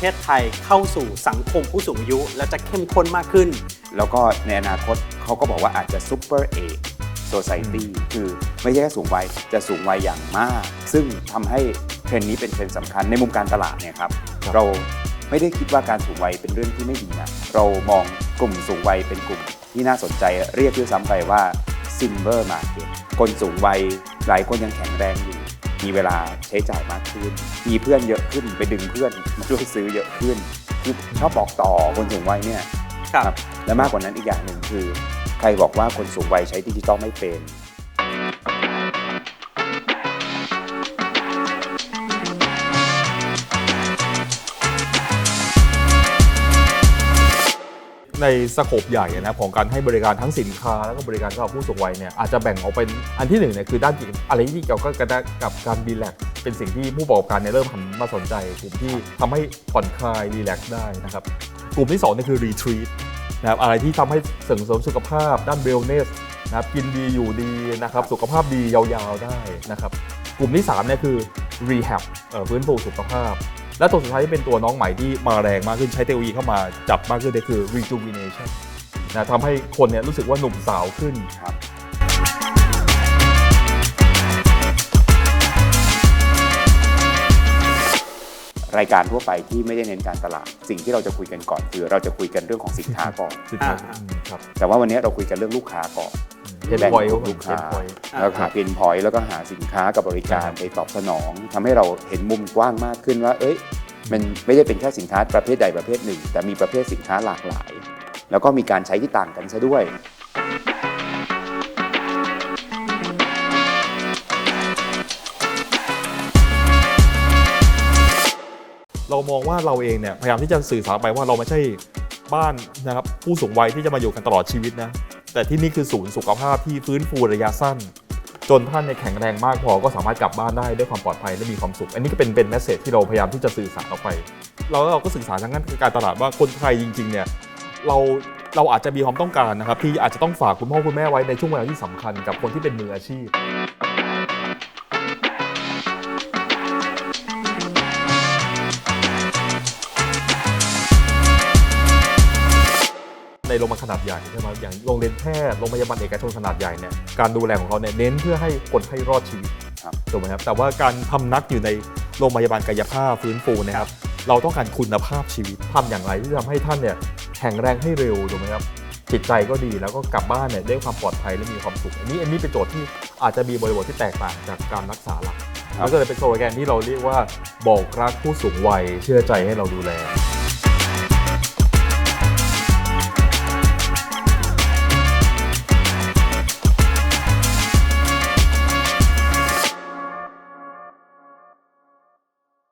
เทศไทยเข้าสู่สังคมผู้สูงอายุ และจะเข้มข้นมากขึ้น แล้วก็ในอนาคตเขาก็บอกว่าอาจจะซูเปอร์เอ s o c i ตี้คือไม่ใช่แค่สูงวัยจะสูงวัยอย่างมาก ซึ่งทำให้เทรนด์นี้เป็นเทรนด์สำคัญในมุมการตลาดเนี่ยครับครับเราไม่ได้คิดว่าการสูงวัยเป็นเรื่องที่ไม่ดีนะเรามองกลุ่มสูงวัยเป็นกลุ่มที่น่าสนใจเรียกด้วยซ้ำไปว่า Silver Market คนสูงวัยหลายคนยังแข็งแรงอยู่ มีเวลาใช้จ่ายมากขึ้น มีเพื่อนเยอะขึ้นไปดึงเพื่อนมาช่วยซื้อเยอะขึ้นคือชอบบอกต่อคนสูงวัยเนี่ยครับและมากกว่านั้นอีกอย่างหนึ่งคือ ใครบอกว่าคนสูงวัยใช้ดิจิตอลไม่เป็น ในสโคปใหญ่นะของการให้บริการทั้งสินค้า แล้วก็บริการสำหรับผู้สูงวัยเนี่ยอาจจะแบ่งออกเป็นอันที่หนึ่งเนี่ยคือด้านกิจอะไรที่เกี่ยวกับกับการรีแลกเป็นสิ่งที่ผู้ประกอบการเนี่ยเริ่มหันมาสนใจกลุ่มที่ทำให้ผ่อนคลายรีแลกได้นะครับกลุ่มที่สองเนี่ยคือรีทรีตนะครับอะไรที่ทำให้สริมเสริมสุขภาพด้านเวลเนสนะครับกินดีอยู่ดีนะครับสุขภาพดียาวๆได้นะครับกลุ่มที่สามเนี่ยคือ rehab เอ่อฟื้นฟูสุขภาพ และตัวสุดท้ายที่เป็นตัวน้องใหม่ที่มาแรงมากขึ้นใช้เทคโนโลยีเข้ามาจับมากขึ้นเนี่ยคือ rejuvenation นะทำให้คนเนี่ยรู้สึกว่าหนุ่มสาวขึ้นครับรายการทั่วไปที่ไม่ได้เน้นการตลาด สิ่งที่เราจะคุยกันก่อนคือ เราจะคุยกันเรื่องของสินค้าก่อน สินค้าอ่าอืมครับแต่ว่าวันนี้เราคุยกันเรื่องลูกค้าก่อนเพน แบ่งพอยกลุ่มลูกค้าอ่าแล้วหาเพนพอยต์แล้วก็หาสินค้ากับบริการไปตอบสนองทำให้เราเห็นมุมกว้างมากขึ้นว่า เอ้ยมันไม่ได้เป็นแค่สินค้าประเภทใดประเภทหนึ่ง แต่มีประเภทสินค้าหลากหลาย แล้วก็มีการใช้ที่ต่างกันซะด้วย เรามองว่าเราเองเนี่ยพยายามที่จะสื่อสารไปว่าเราไม่ใช่บ้านนะครับผู้สูงวัยที่จะมาอยู่กันตลอดชีวิตนะ แต่ที่นี่คือศูนย์สุขภาพที่ฟื้นฟูระยะสั้น จนท่านในแข็งแรงมากพอก็สามารถกลับบ้านได้ด้วยความปลอดภัยและมีความสุข อันนี้ก็เป็นเป็นแมสเซจที่เราพยายามที่จะสื่อสารออกไปเราเราก็สื่อสารทางด้านการตลาดว่าคนไทยจริงๆเนี่ยเราเราอาจจะมีความต้องการนะครับที่อาจจะต้องฝากคุณพ่อคุณแม่ไว้ในช่วงเวลาที่สำคัญกับคนที่เป็นมืออาชีพ โรงพยาบาลขนาดใหญ่ใช่ไหมอย่างโรงเรียนแพทย์โรงพยาบาลเอกชนขนาดใหญ่เนี่ยการดูแลของเขาเนี่ยเน้นเพื่อให้คนไข้รอดชีวิตครับ ถูกไหมครับแต่ว่าการทำนักอยู่ในโรงพยาบาลกายภาพฟื้นฟูนะครับ เราต้องการคุณภาพชีวิตทำอย่างไรที่ทำให้ท่านเนี่ยแข็งแรงให้เร็วถูกไหมครับจิตใจก็ดีแล้วก็กลับบ้านเนี่ยด้วยความปลอดภัยและมีความสุข อันนี้อันนี้เป็นโจทย์ที่อาจจะมีบริบทที่แตกต่างจากการรักษาหลักครับ แล้วก็เลยเป็นโซโลแกนที่เราเรียกว่าบอกรักผู้สูงวัยเชื่อใจให้เราดูแล